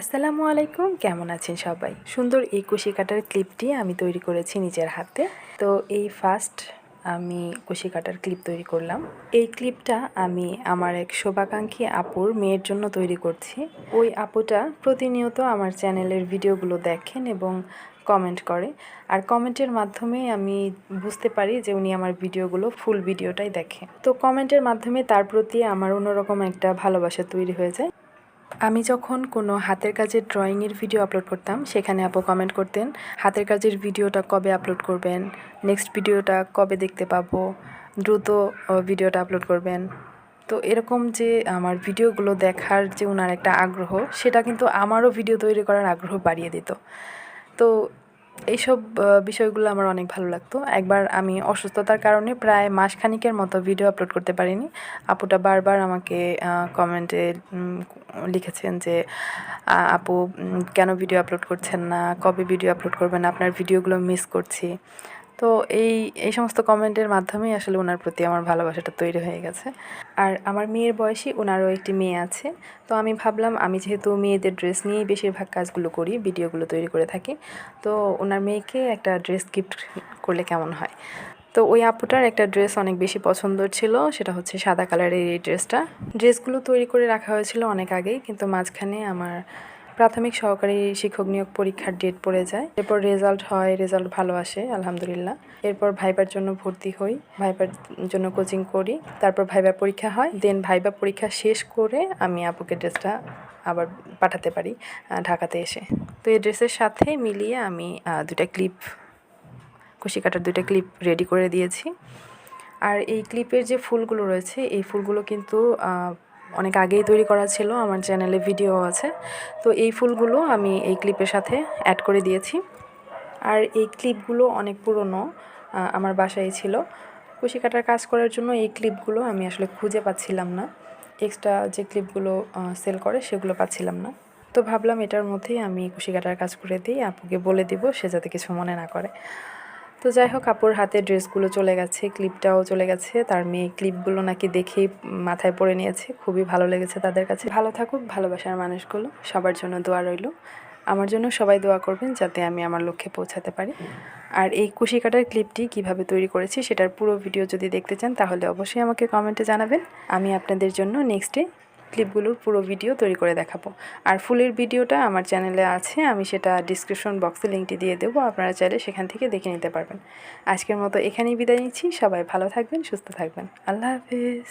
আসসালামু আলাইকুম, কেমন আছেন সবাই? সুন্দর এই কুশি কাটার ক্লিপটি আমি তৈরি করেছি নিজের হাতে। তো এই ফার্স্ট আমি কুশি কাটার ক্লিপ তৈরি করলাম। এই ক্লিপটা আমি আমার এক শোভাকাঙ্ক্ষী আপুর মেয়ের জন্য তৈরি করছি। ওই আপুটা প্রতিনিয়ত আমার চ্যানেলের ভিডিওগুলো দেখেন এবং কমেন্ট করে। আর কমেন্টের মাধ্যমে আমি বুঝতে পারি যে উনি আমার ভিডিওগুলো ফুল ভিডিওটাই দেখে। তো কমেন্টের মাধ্যমে তার প্রতি আমার অন্যরকম একটা ভালোবাসা তৈরি হয়ে যায়। আমি যখন কোনো হাতের কাজের ড্রয়িংয়ের ভিডিও আপলোড করতাম, সেখানে আপু কমেন্ট করতেন, হাতের কাজের ভিডিওটা কবে আপলোড করবেন? নেক্সট ভিডিওটা কবে দেখতে পাবো? দ্রুত ভিডিওটা আপলোড করবেন। তো এরকম যে আমার ভিডিওগুলো দেখার যে ওনার একটা আগ্রহ, সেটা কিন্তু আমারও ভিডিও তৈরি করার আগ্রহ বাড়িয়ে দিত। তো এইসব বিষয়গুলো আমার অনেক ভালো লাগতো। একবার আমি অসুস্থতার কারণে প্রায় মাসখানিকের মতো ভিডিও আপলোড করতে পারিনি। আপুটা বারবার আমাকে কমেন্টে লিখেছেন যে আপু কেন ভিডিও আপলোড করছেন না? কবে ভিডিও আপলোড করবেন? আপনার ভিডিওগুলো মিস করছি। তো এই এই সমস্ত কমেন্টের মাধ্যমেই আসলে ওনার প্রতি আমার ভালোবাসাটা তৈরি হয়ে গেছে। আর আমার মেয়ের বয়সী ওনারও একটি মেয়ে আছে। তো আমি ভাবলাম, আমি যেহেতু মেয়েদের ড্রেস নিয়েই বেশিরভাগ কাজগুলো করি, ভিডিওগুলো তৈরি করে থাকি, তো ওনার মেয়েকে একটা ড্রেস গিফট করলে কেমন হয়? তো ওই আপুটার একটা ড্রেস অনেক বেশি পছন্দ ছিল, সেটা হচ্ছে সাদা কালারের এই ড্রেসটা ড্রেসগুলো তৈরি করে রাখা হয়েছিল অনেক আগেই, কিন্তু মাঝখানে আমার প্রাথমিক সহকারী শিক্ষক নিয়োগ পরীক্ষার ডেট পড়ে যায়। এরপর রেজাল্ট হয় রেজাল্ট ভালো আসে, আলহামদুলিল্লাহ। এরপর ভাইবার জন্য ভর্তি হই, ভাইবার জন্য কোচিং করি, তারপর ভাইবার পরীক্ষা হয়। দেন ভাইবার পরীক্ষা শেষ করে আমি আপুকে ড্রেসটা আবার পাঠাতে পারি ঢাকাতে এসে। তো এই ড্রেসের সাথে মিলিয়ে আমি দুটা ক্লিপ কুশি কাটার দুটা ক্লিপ রেডি করে দিয়েছি। আর এই ক্লিপের যে ফুলগুলো রয়েছে, এই ফুলগুলো কিন্তু অনেক আগেই তৈরি করা ছিল, আমার চ্যানেলে ভিডিও আছে। তো এই ফুলগুলো আমি এই ক্লিপের সাথে অ্যাড করে দিয়েছি। আর এই ক্লিপগুলো অনেক পুরনো আমার বাসায় ছিল। কুশি কাটার কাজ করার জন্য এই ক্লিপগুলো আমি আসলে খুঁজে পাচ্ছিলাম না। এক্সট্রা যে ক্লিপগুলো সেল করে সেগুলো পাচ্ছিলাম না। তো ভাবলাম এটার মধ্যেই আমি কুশি কাটার কাজ করে দিই, আপুকে বলে দিব, সে যাতে কিছু মনে না করে। তো যাই হোক কাপড় হাতে ড্রেসগুলো চলে গেছে, ক্লিপটাও চলে গেছে। তার মেয়ে ক্লিপগুলো নাকি দেখেই মাথায় পরে নিয়েছে। খুবই ভালো লেগেছে তাদের কাছে। ভালো থাকুক, ভালোবাসার মানুষগুলো, সবার জন্য দোয়া রইল। আমার জন্য সবাই দোয়া করবেন যাতে আমি আমার লক্ষ্যে পৌঁছাতে পারি। আর এই কুশি কাটার ক্লিপটি কীভাবে তৈরি করেছি সেটার পুরো ভিডিও যদি দেখতে চান, তাহলে অবশ্যই আমাকে কমেন্টে জানাবেন। আমি আপনাদের জন্য নেক্সটে ক্লিপগুলোর পুরো ভিডিও তৈরি করে দেখাবো। আর ফুলের ভিডিওটা আমার চ্যানেলে আছে, আমি সেটা ডিসক্রিপশন বক্সে লিঙ্কটি দিয়ে দেবো, আপনারা চাইলে সেখান থেকে দেখে নিতে পারবেন। আজকের মতো এখানেই বিদায় নিচ্ছি, সবাই ভালো থাকবেন, সুস্থ থাকবেন। আল্লাহ হাফিজ।